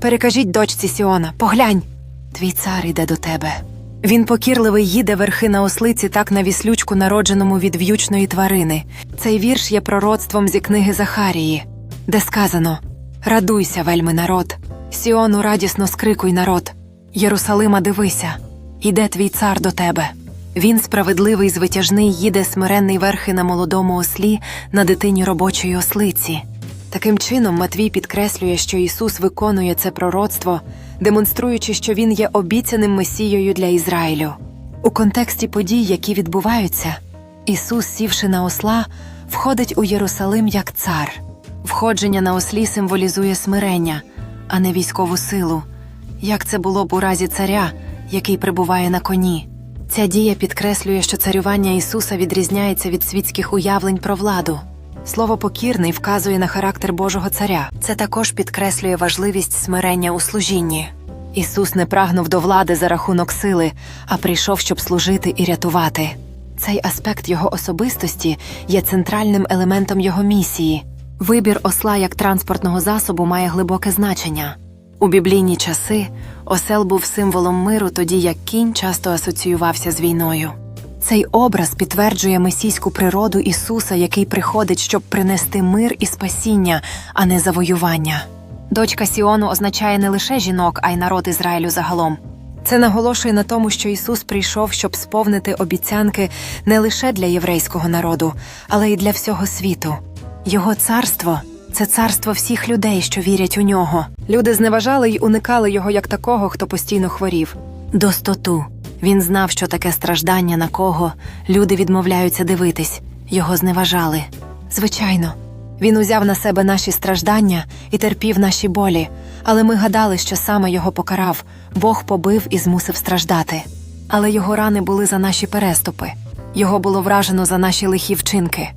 Перекажіть дочці Сіона, поглянь. Твій цар іде до тебе. Він покірливий їде верхи на ослиці, так на віслючку, народженому від в'ючної тварини. Цей вірш є пророцтвом зі книги Захарії, де сказано: Радуйся, вельми народ, Сіону радісно скрикуй народ. Єрусалима, дивися, іде твій цар до тебе. Він справедливий, звитяжний, їде смиренний верхи на молодому ослі, на дитині робочої ослиці. Таким чином, Матвій підкреслює, що Ісус виконує це пророцтво, демонструючи, що Він є обіцяним Месією для Ізраїлю. У контексті подій, які відбуваються, Ісус, сівши на осла, входить у Єрусалим як цар. Входження на ослі символізує смирення, а не військову силу, як це було б у разі царя, який прибуває на коні. Ця дія підкреслює, що царювання Ісуса відрізняється від світських уявлень про владу. Слово покірний вказує на характер Божого царя. Це також підкреслює важливість смирення у служінні. Ісус не прагнув до влади за рахунок сили, а прийшов, щоб служити і рятувати. Цей аспект його особистості є центральним елементом його місії. Вибір осла як транспортного засобу має глибоке значення. У біблійні часи осел був символом миру, тоді як кінь часто асоціювався з війною. Цей образ підтверджує месійську природу Ісуса, який приходить, щоб принести мир і спасіння, а не завоювання. Дочка Сіону означає не лише жінок, а й народ Ізраїлю загалом. Це наголошує на тому, що Ісус прийшов, щоб сповнити обіцянки не лише для єврейського народу, але й для всього світу. Його царство це царство всіх людей, що вірять у нього. Люди зневажали й уникали його як такого, хто постійно хворів. Достоту. Він знав, що таке страждання, на кого люди відмовляються дивитись, його зневажали. Звичайно, він узяв на себе наші страждання і терпів наші болі, але ми гадали, що саме його покарав, Бог побив і змусив страждати. Але його рани були за наші переступи, його було вражено за наші лихі вчинки.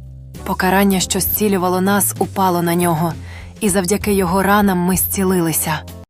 Покарання, що зцілювало нас, упало на нього, і завдяки його ранам ми зцілилися.